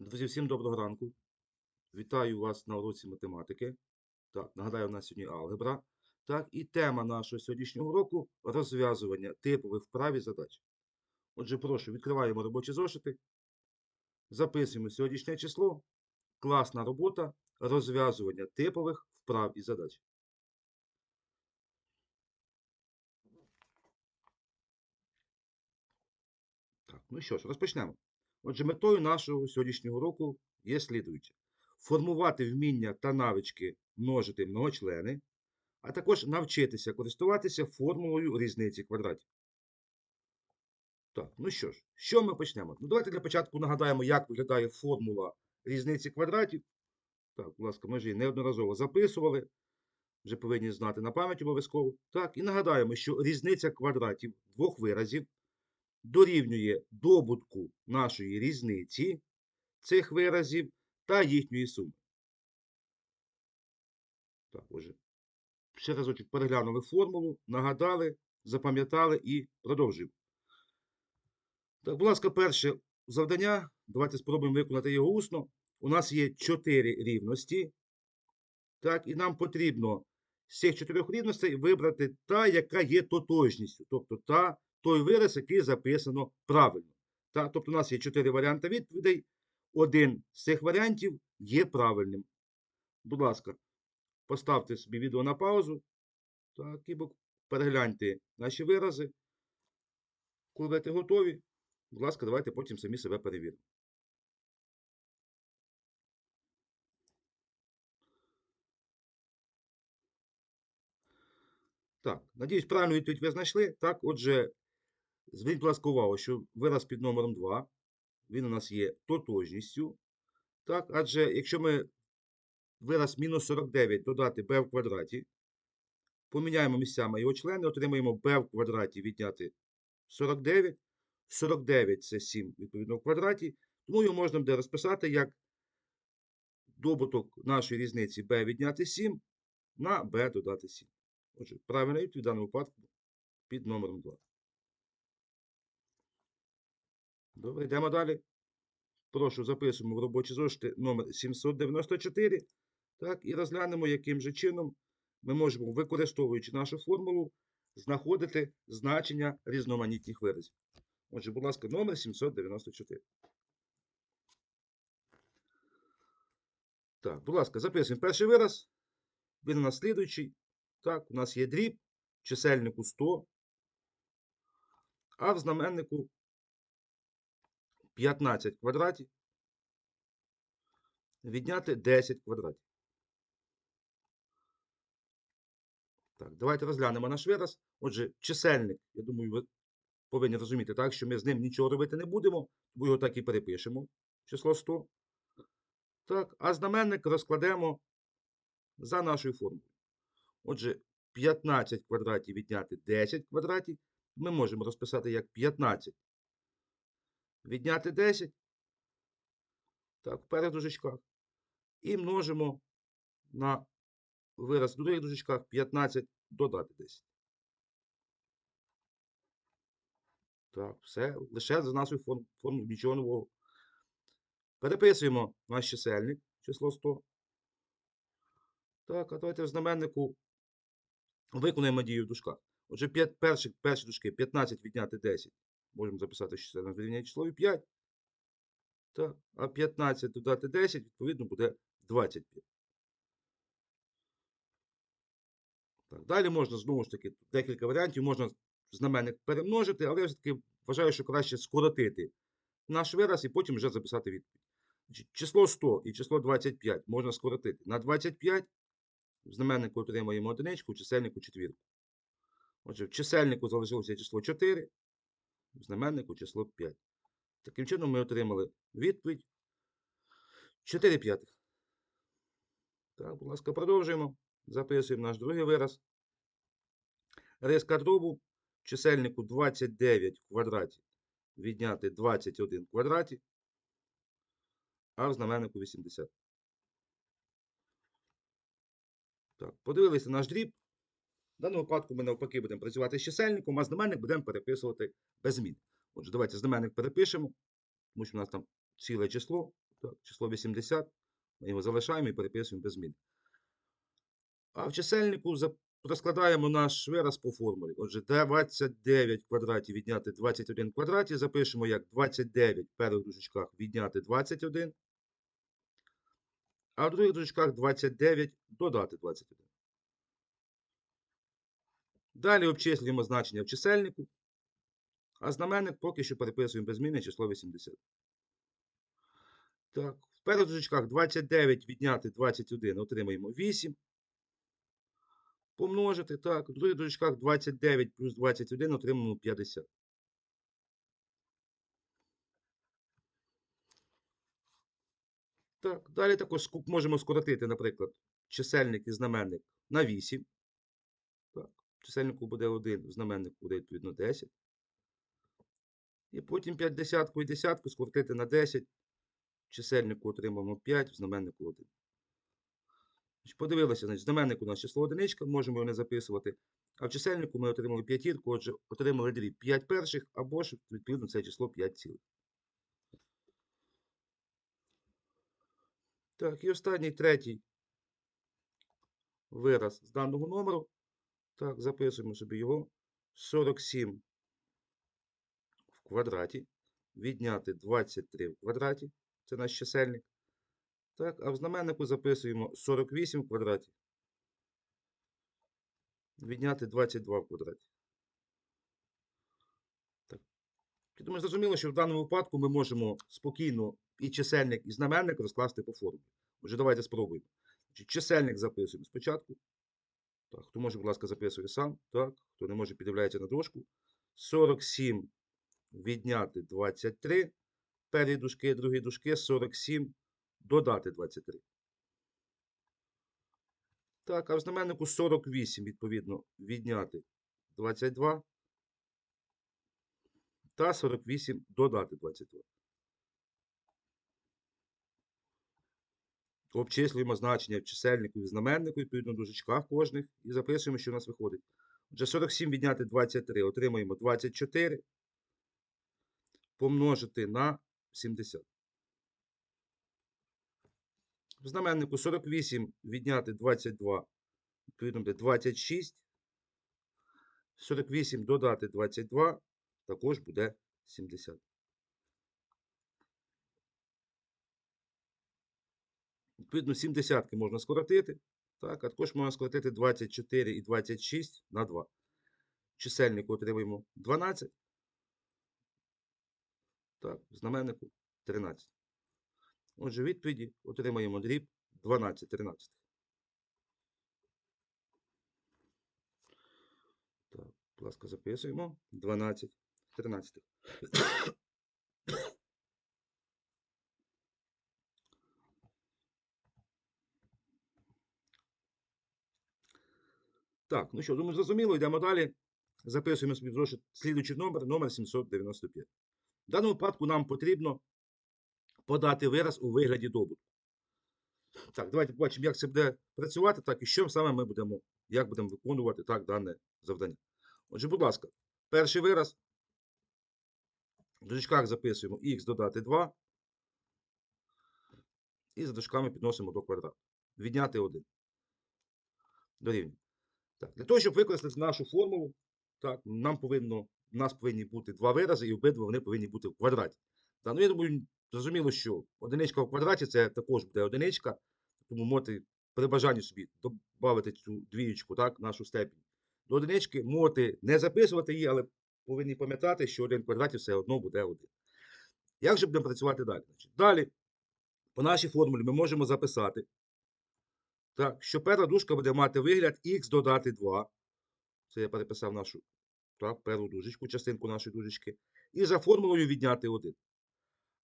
Друзі, всім доброго ранку. Вітаю вас на уроці математики. Так, нагадаю, у нас сьогодні алгебра. Так, і тема нашого сьогоднішнього уроку розв'язування типових вправ і задач. Отже, прошу, відкриваємо робочі зошити. Записуємо сьогоднішнє число. Класна робота розв'язування типових вправ і задач. Так, ну що ж, розпочнемо. Отже, метою нашого сьогоднішнього уроку є слідуюче: формувати вміння та навички множити многочлени, а також навчитися користуватися формулою різниці квадратів. Так, ну що ж, що ми почнемо? Ну, давайте для початку нагадаємо, як виглядає формула різниці квадратів. Так, будь ласка, ми ж її неодноразово записували. Вже повинні знати на пам'ять обов'язково. Так, і нагадаємо, що різниця квадратів двох виразів дорівнює добутку нашої різниці цих виразів та їхньої суми. Так, отже, ще разочок переглянули формулу, нагадали, запам'ятали і продовжуємо. Так, будь ласка, перше завдання. Давайте спробуємо виконати його усно. У нас є 4 рівності. Так, і нам потрібно з цих чотирьох рівностей вибрати та, яка є тотожністю. Тобто та, той вираз, який записано правильно. Та, тобто у нас є чотири варіанти відповідей. Один з цих варіантів є правильним. Будь ласка, поставте собі відео на паузу. Так, і перегляньте наші вирази. Коли будете готові, будь ласка, давайте потім самі себе перевіримо. Так, надіюсь, правильну відповідь ви знайшли. Так, отже, зверніть, будь ласка, увагу, що вираз під номером 2, він у нас є тотожністю. Так, адже якщо ми вираз мінус 49 додати b в квадраті, поміняємо місцями його члени, отримаємо b в квадраті відняти 49. 49 це 7 відповідно в квадраті, тому його можна буде розписати як добуток нашої різниці b відняти 7 на b додати 7. Отже, правильна відповідь в даному випадку під номером 2. Добре, йдемо далі. Прошу, записуємо в робочі зошити номер 794. Так, і розглянемо, яким же чином ми можемо, використовуючи нашу формулу, знаходити значення різноманітних виразів. Отже, будь ласка, номер 794. Так, будь ласка, записуємо перший вираз. Він у нас слідуючий. Так, у нас є дріб, в чисельнику 100, а в знаменнику 15 квадратів. Відняти 10 квадратів. Так, давайте розглянемо наш вираз. Отже, чисельник, я думаю, ви повинні розуміти, так, що ми з ним нічого робити не будемо, тому його так і перепишемо. Число 100. Так, а знаменник розкладемо за нашою формулою. Отже, 15 квадратів відняти 10 квадратів ми можемо розписати як 15. Відняти 10. Так, перших дужечках. І множимо на вираз в других дужечках 15 додати 10. Так, все. Лише за нашою форм- формулою нічого нового. Переписуємо наш чисельник, число 100. Так, а давайте в знаменнику виконуємо дію в дужках. Отже, перші, перші дужки 15 відняти 10. Можемо записати, що це нас дорівнює числові 5. Так, а 15 додати 10, відповідно, буде 25. Так, далі можна знову ж таки декілька варіантів. Можна знаменник перемножити, але я все-таки вважаю, що краще скоротити наш вираз і потім вже записати відповідь. Число 100 і число 25 можна скоротити на 25. В знаменнику отримаємо одиничку, в чисельнику четвірку. Отже, в чисельнику залишилося число 4, знаменнику число 5. Таким чином ми отримали відповідь 4 п'ятих. Так, будь ласка, продовжуємо. Записуємо наш другий вираз. Риска дробу чисельнику 29 в квадраті відняти 21 в квадраті, а в знаменнику 80. Так, подивилися наш дріб. В даному випадку ми навпаки будемо працювати з чисельником, а знаменник будемо переписувати без змін. Отже, давайте знаменник перепишемо, тому що у нас там ціле число. Так, число 80. Ми його залишаємо і переписуємо без змін. А в чисельнику розкладаємо наш вираз по формулі. Отже, 29 в квадраті відняти 21 в квадраті. Запишемо як 29 в перших дужечках відняти 21. А в других дужечках 29 додати 21. Далі обчислюємо значення в чисельнику. А знаменник поки що переписуємо без зміни число 80. Так, в перших дужечках 29 відняти 21 отримаємо 8. Помножити, так, в других дужечках 29 плюс 21 отримаємо 50. Так, далі також можемо скоротити, наприклад, чисельник і знаменник на 8. Чисельнику буде 1, в знаменнику буде відповідно 10. І потім 5 десятку і десятку скоротити на 10. В чисельнику отримаємо 5, в знаменнику 1. Подивилися, значить, знаменник у нас число одиничка, можемо його не записувати. А в чисельнику ми отримали п'ятірку, отже, отримали дріб 5 перших, або ж, відповідно, це число 5 цілих. Так, і останній третій вираз з даного номеру. Так, записуємо собі його. 47 в квадраті. Відняти 23 в квадраті. Це наш чисельник. Так, а в знаменнику записуємо 48 в квадраті. Відняти 22 в квадраті. Так. Думаю, зрозуміло, що в даному випадку ми можемо спокійно і чисельник, і знаменник розкласти по формулі. Отже, давайте спробуємо. Чисельник записуємо спочатку. Так, хто може, будь ласка, записує сам. Так, хто не може, піддивляється на дошку. 47 відняти 23. Перші дужки, другі дужки, 47 додати 23. Так, а в знаменнику 48, відповідно, відняти 22. Та 48 додати 22. Обчислюємо значення в чисельнику і знаменнику, відповідно, в дужечках кожних, і записуємо, що у нас виходить. Отже, 47 відняти 23 отримаємо 24 помножити на 70. В знаменнику 48 відняти 22, відповідно буде 26. 48 додати 22 також буде 70. Відповідно, 7 десятки можна скоротити. Так, а також можна скоротити 24 і 26 на 2. Чисельнику отримуємо 12. Так, знаменнику 13. Отже, відповіді отримаємо дріб 12 13. Так, будь ласка, записуємо 12 13. Так, ну що, думаю, зрозуміло, йдемо далі. Записуємо собі зошит слідуючий номер, номер 795. В даному випадку нам потрібно подати вираз у вигляді добутку. Так, давайте побачимо, як це буде працювати, так і що саме ми будемо, як будемо виконувати так дане завдання. Отже, будь ласка, перший вираз. В дужечках записуємо х додати 2. І за дужками підносимо до квадрату. Відняти 1. Дорівнює. Так, для того, щоб використати нашу формулу, так, нам повинно, у нас повинні бути два вирази, і обидва вони повинні бути в квадраті. Та, ну, я думаю, зрозуміло, що одиничка в квадраті це також буде одиничка, тому можете при бажанні собі додати цю двієчку, так, нашу степінь до одинички, можете не записувати її, але повинні пам'ятати, що один в квадраті все одно буде один. Як же будемо працювати далі? Далі, по нашій формулі ми можемо записати, так, що перша дужка буде мати вигляд х додати 2. Це я переписав нашу так, першу дужечку, частинку нашої дужечки. І за формулою відняти 1.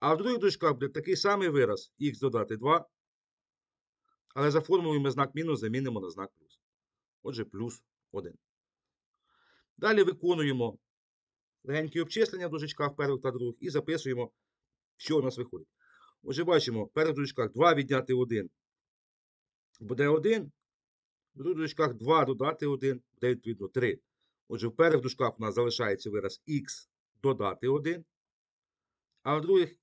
А в других дужках буде такий самий вираз х додати 2. Але за формулою ми знак мінус замінимо на знак плюс. Отже, плюс 1. Далі виконуємо легенькі обчислення в дужечках перших та других і записуємо, що у нас виходить. Отже, бачимо, перших дужечках 2 відняти 1 буде 1. В других дужках 2 додати 1, буде відповідно 3. Отже, в перших дужках у нас залишається вираз х додати 1, а в других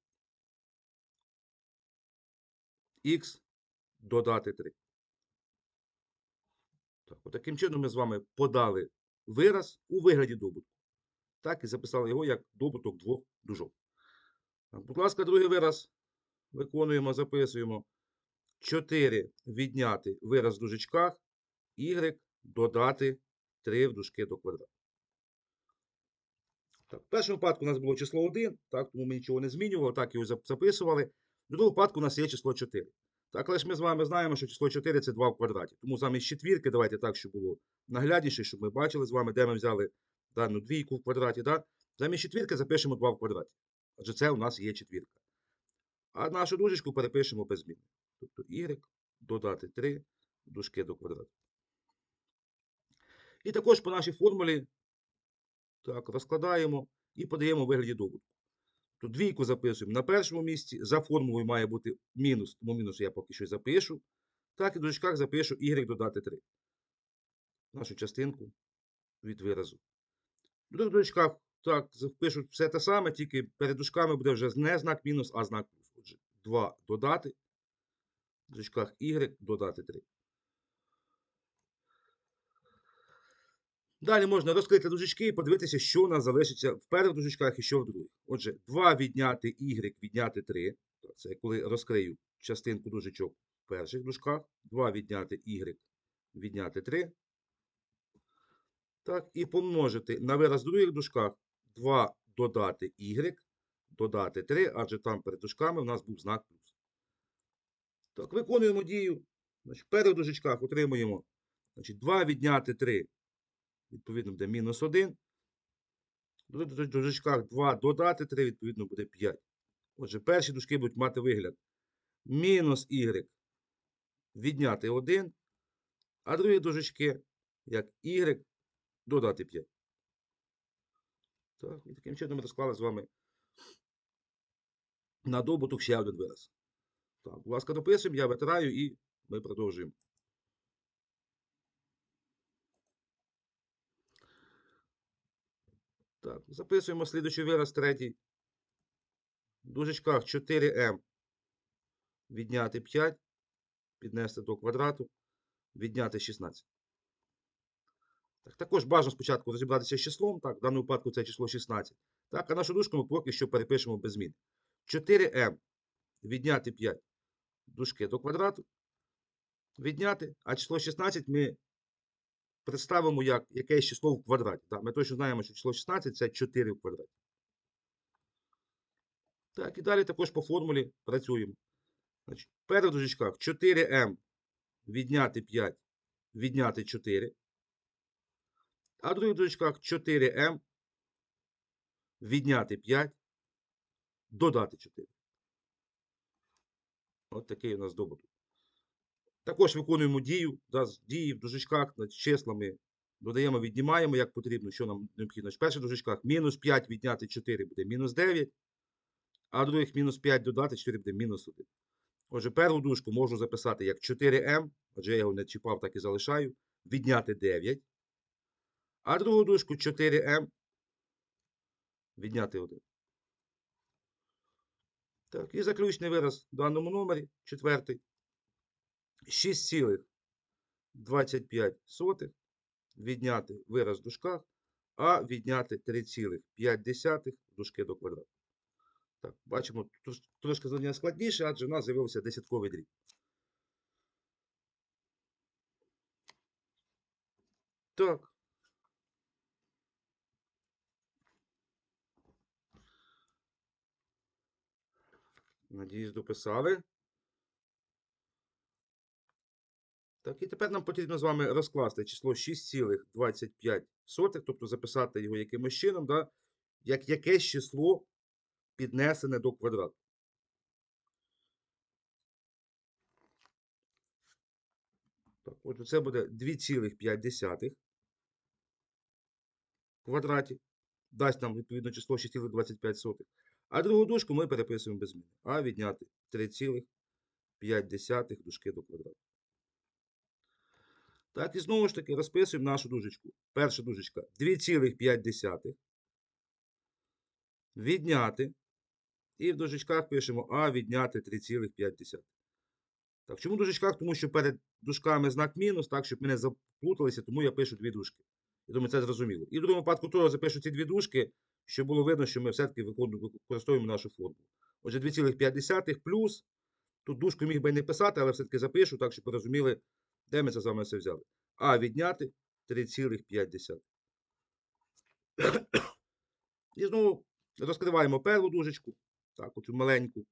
х додати 3. Так, от таким чином ми з вами подали вираз у вигляді добутку. Так, і записали його як добуток двох дужок. Будь ласка, другий вираз виконуємо, записуємо. 4 відняти вираз в дужечках, y додати 3 в дужки до квадрату. Так, в першому випадку у нас було число 1, так, тому ми нічого не змінювали, так його записували. В другому випадку у нас є число 4. Так, але ж ми з вами знаємо, що число 4 це 2 в квадраті. Тому замість четвірки давайте так, щоб було наглядніше, щоб ми бачили з вами, де ми взяли дану двійку в квадраті. Так? Замість четвірки запишемо 2 в квадраті. Адже це у нас є четвірка. А нашу дужечку перепишемо без зміни. Тобто y додати 3 дужки до квадрату. І також по нашій формулі так, розкладаємо і подаємо вигляді добутку. Тут двійку записуємо на першому місці. За формулою має бути мінус, тому мінус я поки що запишу. Так, і в дужках запишу y додати 3. Нашу частинку від виразу. В дужках так, запишу все те саме, тільки перед дужками буде вже не знак мінус, а знак плюс. Отже, 2 додати. В дужках y додати 3. Далі можна розкрити дужечки і подивитися, що у нас залишиться в перших дужечках і що в других. Отже, 2 відняти y відняти 3. Це коли розкрию частинку дужечок в перших дужках. 2 відняти y відняти 3. Так, і помножити на вираз в других дужках 2 додати y додати 3, адже там перед дужками у нас був знак плюс. Так, виконуємо дію. Значить, перших дужечках отримуємо значить, 2 відняти 3 відповідно буде мінус 1. В дужечках 2 додати 3, відповідно буде 5. Отже, перші дужки будуть мати вигляд мінус y відняти 1, а другі дужечки як y додати 5. Так, і таким чином ми розклали з вами на добуток ще один вираз. Так, будь ласка, дописуємо, я витираю і ми продовжуємо. Так, записуємо слідуючий вираз третій. В дужечках 4m відняти 5, піднести до квадрату, відняти 16. Так, також бажано спочатку розібратися з числом. Так, в даному випадку це число 16. Так, а нашу дужку ми поки що перепишемо без змін. 4m відняти 5 дужки до квадрату. Відняти, а число 16 ми представимо як якесь число в квадраті. Так, ми точно знаємо, що число 16 це 4 в квадраті. Так, і далі також по формулі працюємо. Значить, перших дужечках 4m відняти 5, відняти 4. А в других дужечках 4m відняти 5, додати 4. От такий у нас добуток. Також виконуємо дію. Да, дії в дужечках над числами додаємо, віднімаємо, як потрібно, що нам необхідно. В перших дужечках мінус 5 відняти 4 буде мінус 9, а других мінус 5 додати 4 буде мінус 1. Отже, першу дужку можу записати як 4m, адже я його не чіпав, так і залишаю. Відняти 9. А другу дужку 4m відняти 1. Так, і заключний вираз в даному номері, четвертий. 6,25 відняти вираз в дужках, а відняти 3,5 дужки до квадрату. Так, бачимо, трошки завдання складніше, адже в нас з'явився десятковий дріб. Так. Надіюсь, дописали. Так, і тепер нам потрібно з вами розкласти число 6,25, тобто записати його якимось чином, да, як якесь число піднесене до квадрату. Так, отже, це буде 2,5 в квадраті. Дасть нам відповідно число 6,25. А другу дужку ми переписуємо без зміни. А відняти 3,5 дужки до квадрату. Так, і знову ж таки розписуємо нашу дужечку. Перша дужечка 2,5. Відняти. І в дужечках пишемо А відняти 3,5. Так, чому в дужечках? Тому що перед дужками знак мінус, так, щоб ми не заплуталися, тому я пишу дві дужки. Я думаю, це зрозуміло. І в другому випадку теж запишу ці дві дужки, щоб було видно, що ми все-таки використовуємо нашу формулу. Отже, 2,5 плюс. Тут дужку міг би не писати, але все-таки запишу, так, щоб розуміли, де ми це з вами все взяли. А відняти 3,5. І знову розкриваємо першу дужечку, так, оцю маленьку.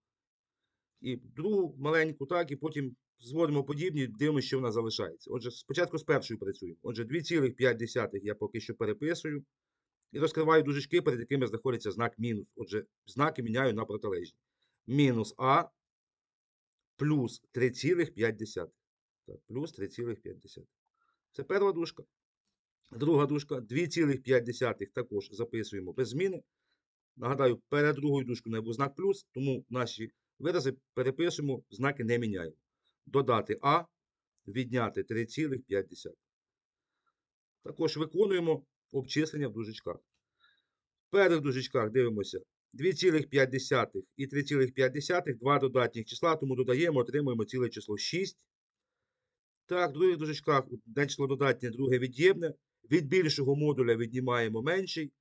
І другу маленьку, так, і потім зводимо подібні, дивимося, що в нас залишається. Отже, спочатку з першою працюємо. Отже, 2,5 я поки що переписую. І розкриваю дужечки, перед якими знаходиться знак мінус. Отже, знаки міняю на протилежні. Мінус А плюс 3,5. Так, плюс 3,5. Це перша дужка. Друга дужка 2,5 також записуємо без зміни. Нагадаю, перед другою дужкою не був знак плюс, тому наші вирази перепишемо, знаки не міняємо. Додати А, відняти 3,5. Також виконуємо обчислення в дужечках. В перших дужечках дивимося 2,5 і 3,5, два додатніх числа, тому додаємо, отримуємо ціле число 6. Так, в других дужечках одне число додатнє, друге від'ємне. Від більшого модуля віднімаємо менший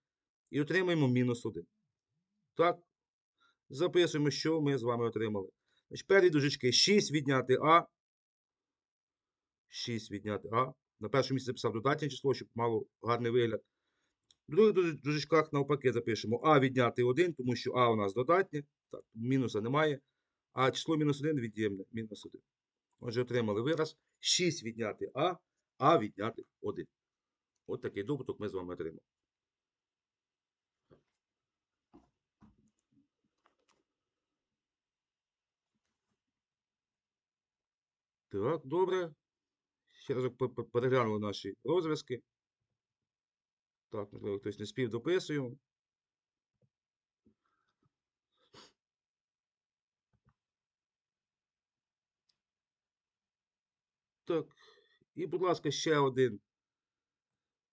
і отримаємо мінус 1. Так, записуємо, що ми з вами отримали. Значить, перші дужечки 6 відняти А. 6 відняти А. На першому місці записав додатнє число, щоб мало гарний вигляд. В других дуж- дужечках навпаки запишемо А відняти 1, тому що А у нас додатнє. Так, мінуса немає. А число мінус 1 від'ємне. Мінус 1. Отже, отримали вираз. 6 відняти А, А відняти 1. От такий добуток ми з вами отримали. Так, добре. Ще раз переглянули наші розв'язки. Так, можливо, хтось не спів дописуємо. Так, і, будь ласка, ще один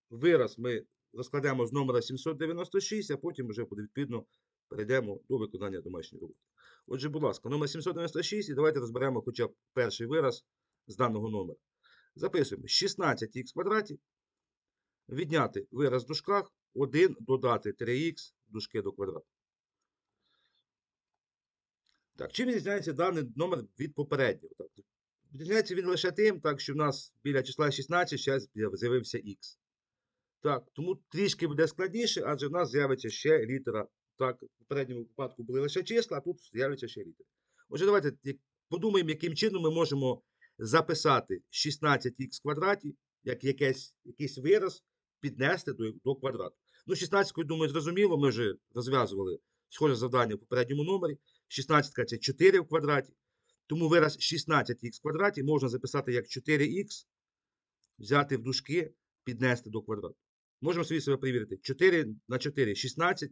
вираз ми розкладемо з номера 796, а потім вже відповідно перейдемо до виконання домашньої роботи. Отже, будь ласка, номер 796, і давайте розберемо хоча б перший вираз з даного номера. Записуємо 16х квадраті. Відняти вираз в дужках 1 додати 3х дужки до квадрату. Так, чим відрізняється даний номер від попереднього? Так, відрізняється він лише тим, так, що в нас біля числа 16 зараз з'явився х. Так, тому трішки буде складніше, адже в нас з'явиться ще літера. Так, в попередньому випадку були лише числа, а тут з'являться ще літери. Отже, давайте подумаємо, яким чином ми можемо записати 16х квадраті, як якесь, якийсь вираз, піднести до, до квадрату. Ну, 16, я думаю, зрозуміло, ми вже розв'язували схоже завдання в попередньому номері. 16 це 4 в квадраті. Тому вираз 16х в квадраті можна записати як 4х, взяти в дужки, піднести до квадрату. Можемо собі себе перевірити. 4 на 4 16х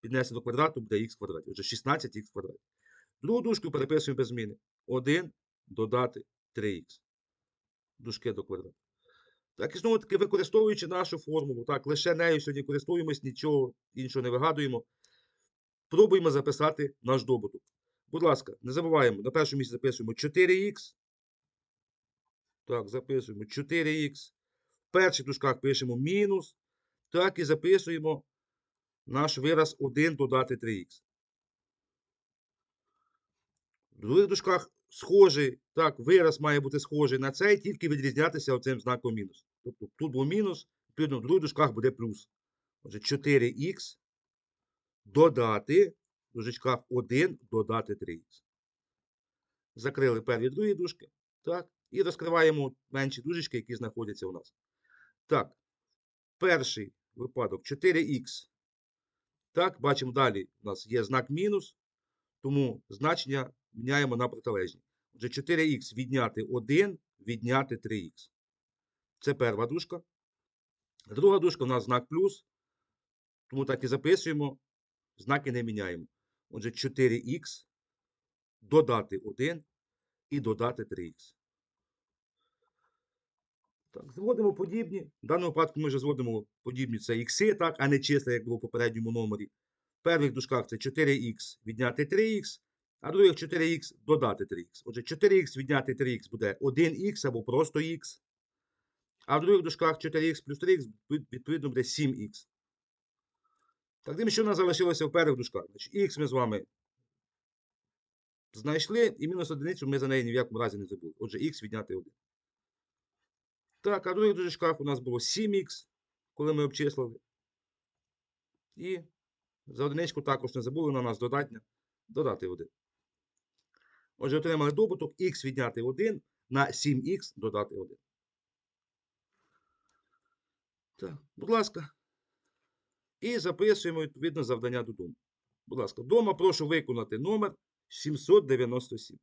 піднести до квадрату буде х в квадраті. Отже, 16х в квадраті. Другу дужку переписуємо без зміни. 1 додати 3х. Дужки до квадрату. Так, і знову таки, використовуючи нашу формулу, так, лише нею сьогодні користуємось, нічого іншого не вигадуємо. Пробуємо записати наш добуток. Будь ласка, не забуваємо, на першому місці записуємо 4х. Так, записуємо 4х. В перших дужках пишемо мінус. Так, і записуємо наш вираз 1 додати 3х. В других дужках схожий, так, вираз має бути схожий на цей, тільки відрізнятися оцим знаком мінус. Тобто тут був мінус, відповідно, в других дужках буде плюс. Отже, 4х додати в дужечках 1 додати 3х. Закрили перві другі дужки. Так. І розкриваємо менші дужечки, які знаходяться у нас. Так, перший випадок 4х. Так, бачимо далі у нас є знак мінус, тому значення міняємо на протилежні. Отже, 4х відняти 1, відняти 3х. Це перша дужка. Друга дужка у нас знак плюс, тому так і записуємо, знаки не міняємо. Отже, 4х додати 1 і додати 3х. Так, зводимо подібні. В даному випадку ми вже зводимо подібні це ікси, так, а не числа, як було в попередньому номері. В перших дужках це 4х відняти 3х, А друге 4х додати 3х. Отже, 4х відняти 3х буде 1х або просто х. А в других дужках 4х плюс 3х відповідно буде 7х. Так, тим, що в нас залишилося в перших дужках. Значить, х ми з вами знайшли, і мінус одиницю ми за неї ні в якому разі не забули. Отже, х відняти 1. Так, а в других дужках у нас було 7х, коли ми обчислили. І за одиничку також не забули, на нас додатня додати 1. Отже, отримали добуток х відняти 1 на 7х додати 1. Так, будь ласка. І записуємо відповідно завдання додому. Будь ласка, вдома прошу виконати номер 797.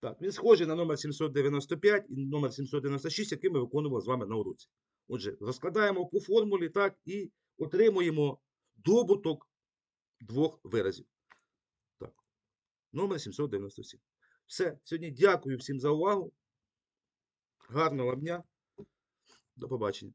Так, він схожий на номер 795 і номер 796, який ми виконували з вами на уроці. Отже, розкладаємо по формулі так і отримуємо добуток двох виразів. Номер 797. Все, сьогодні дякую всім за увагу. Гарного вам дня. До побачення.